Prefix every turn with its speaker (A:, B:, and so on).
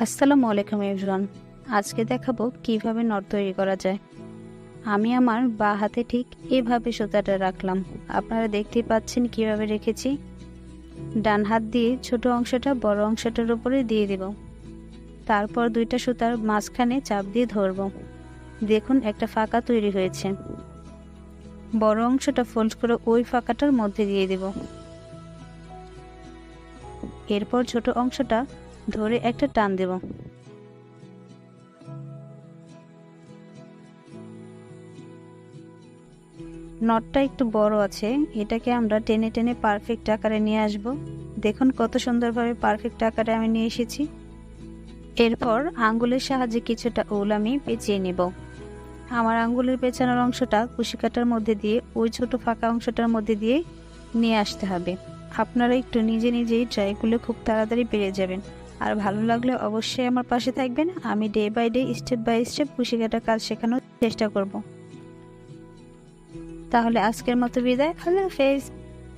A: আসসালামু আলাইকুম, এভরিওয়ান। আজকে দেখাবো কীভাবে নট তৈরি করা যায়। আমি আমার বা হাতে ঠিক এভাবে সুতাটা রাখলাম। আপনারা দেখতেই পাচ্ছেন কীভাবে রেখেছি। ডান হাত দিয়ে ছোট অংশটা বড় অংশটার উপরে দিয়ে দেব। তারপর দুইটা সুতার মাঝখানে চাপ দিয়ে ধরব। দেখুন, একটা ফাঁকা তৈরি হয়েছে। বড় অংশটা ফোল্ড করে ওই ফাঁকাটার মধ্যে দিয়ে দেব। এরপর ছোট অংশটা ধরে একটা টান দেব। নটটা একটু বড় আছে, এটাকে আমরা টেনে টেনে পারফেক্ট আকারে নিয়ে আসব। দেখুন কত সুন্দরভাবে পারফেক্ট আকারে আমি নিয়ে এসেছি। এরপর আঙ্গুলের সাহায্যে কিছুটা উল আমি পেঁচিয়ে নেব। আমার আঙ্গুলের পেঁচানোর অংশটা কুশিকাটার মধ্যে দিয়ে, ওই ছোট ফাঁকা অংশটার মধ্যে দিয়ে নিয়ে আসতে হবে। আপনারা একটু নিজে নিজেই ট্রাই করলে খুব তাড়াতাড়ি পেরে যাবেন। আর ভালো লাগলে অবশ্যই আমার পাশে থাকবেন। আমি day by day step by step কুশিকাটার কাজ শেখানোর চেষ্টা করব। তাহলে আজকের মতো বিদায়। আল্লাহ হাফেজ।